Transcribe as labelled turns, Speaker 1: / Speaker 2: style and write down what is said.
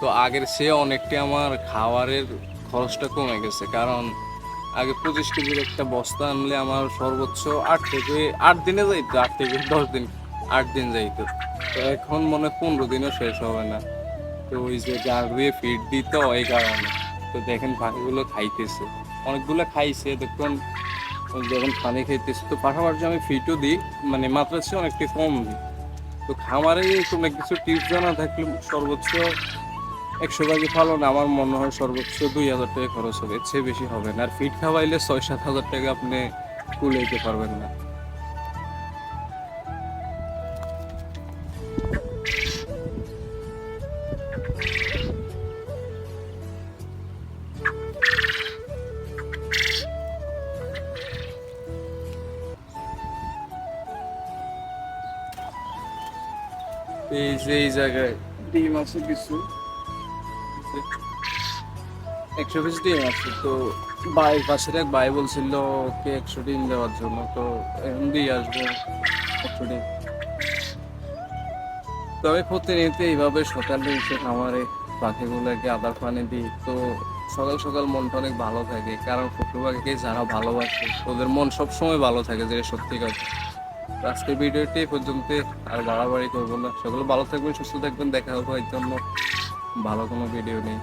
Speaker 1: তো আগের সে অনেকটা আমার খাবারের খরচটা কমে গেছে। কারণ আগে পঁচিশ কেজির একটা বস্তা আনলে আমার সর্বোচ্চ আট থেকে আট দিনে যাইতো, আট থেকে দশ দিন, আট দিন যাইতো। তো এখন মনে পনেরো দিনও শেষ হবে না। তো ওই যে জাল দিয়ে ফিট দিত এই কারণে। তো দেখেন পাখিগুলো খাইতেছে। অনেকগুলো খাইছে, দেখুন, যখন পানি খাইতেছে, তো পাশাপাশি আমি ফিটও দিই মানে মাত্রা চেয়ে অনেকটা কম দিই। তো খামারে কোনো কিছু টিপস জানা থাকলে সর্বোচ্চ একশো ভাগে ফলন আমার মনে হয় সর্বোচ্চ দুই হাজার টাকা খরচ হবে। এর চেয়ে বেশি হবে না। আর ফিট খাওয়াইলে ছয় সাত হাজার টাকা আপনি কুলাইতে পারবেন না। এই যে, এই জায়গায় ডিম আছে কিছু। একশো পিস ডিম আছে, তো ভাই, পাশের এক ভাই বলছিল ওকে একশো ডিম দেওয়ার জন্য, তো এখন দিয়ে আসব একশো ডিম। তবে প্রতিনিয়ত এইভাবে সকালে এসে খামারে পাখিগুলোকে আদার পানি দিই, তো সকাল সকাল মনটা অনেক ভালো থাকে, কারণ পশু পাখিকে যারা ভালোবাসে, ওদের মন সবসময় ভালো থাকে, যেটা সত্যি কথা। তো আজকের ভিডিওটি পর্যন্ত আর বাড়াবাড়ি করব না। সকলে ভালো থাকবেন, সুস্থ থাকবেন, দেখা হবে এর জন্য ভালো কোনো ভিডিও নেই।